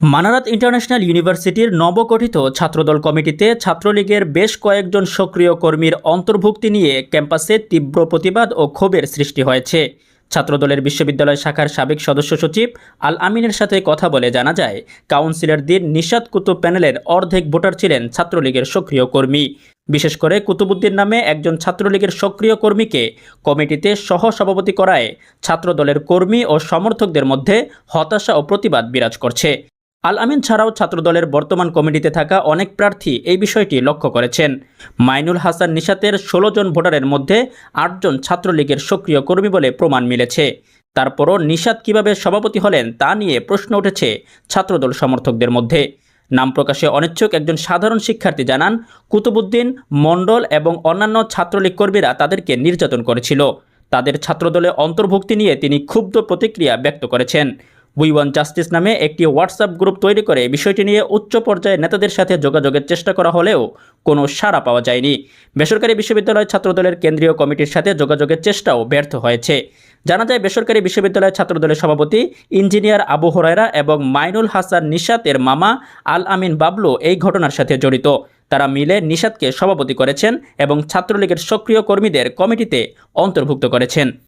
Manarat international ইউনিভার্সিটির নবগঠিত ছাত্রদল কমিটিতে ছাত্রলীগের বেশ কয়েকজন সক্রিয় কর্মীর অন্তর্ভুক্তি নিয়ে ক্যাম্পাসে তীব্র প্রতিবাদ ও ক্ষোভের সৃষ্টি হয়েছে। ছাত্রদলের বিশ্ববিদ্যালয় শাখার সাবেক সদস্য সচিব আল আমিনের সাথে কথা বলে জানা যায় কাউন্সিলরদের নিশাদ কুতুব প্যানেলের অর্ধেক ভোটার ছিলেন ছাত্রলীগের সক্রিয় কর্মী। বিশেষ করে কুতুবুদ্দিন নামে একজন ছাত্রলীগের সক্রিয় কর্মীকে কমিটিতে সহ সভাপতি করায় ছাত্রদলের কর্মী ও সমর্থকদের মধ্যে হতাশা ও প্রতিবাদ বিরাজ করছে। আল আমিন ছাড়াও ছাত্রদলের বর্তমান কমিটিতে থাকা অনেক প্রার্থী এই বিষয়টি লক্ষ্য করেছেন। মাইনুল হাসান নিশাতের ষোলো জন ভোটারের মধ্যে আটজন ছাত্রলীগের সক্রিয় কর্মী বলে প্রমাণ মিলেছে। তারপরও নিশাত কীভাবে সভাপতি হলেন তা নিয়ে প্রশ্ন উঠেছে ছাত্রদল সমর্থকদের মধ্যে। নাম প্রকাশে অনিচ্ছুক একজন সাধারণ শিক্ষার্থী জানান কুতুবুদ্দিন মণ্ডল এবং অন্যান্য ছাত্রলীগ কর্মীরা তাদেরকে নির্যাতন করেছিল। তাদের ছাত্রদলে অন্তর্ভুক্তি নিয়ে তিনি ক্ষুব্ধ প্রতিক্রিয়া ব্যক্ত করেছেন। উই ওয়ান জাস্টিস নামে একটি হোয়াটসঅ্যাপ গ্রুপ তৈরি করে বিষয়টি নিয়ে উচ্চ পর্যায়ে নেতাদের সাথে যোগাযোগের চেষ্টা করা হলেও কোনো সাড়া পাওয়া যায়নি। বেসরকারি বিশ্ববিদ্যালয় ছাত্রদলের কেন্দ্রীয় কমিটির সাথে যোগাযোগের চেষ্টাও ব্যর্থ হয়েছে। জানা যায়, বেসরকারি বিশ্ববিদ্যালয় ছাত্রদলের সভাপতি ইঞ্জিনিয়ার আবু হরাইরা এবং মাইনুল হাসান নিশাতের মামা আল আমিন বাবলু এই ঘটনার সাথে জড়িত। তারা মিলে নিশাতকে সভাপতি করেছেন এবং ছাত্রলীগের সক্রিয় কর্মীদের কমিটিতে অন্তর্ভুক্ত করেছেন।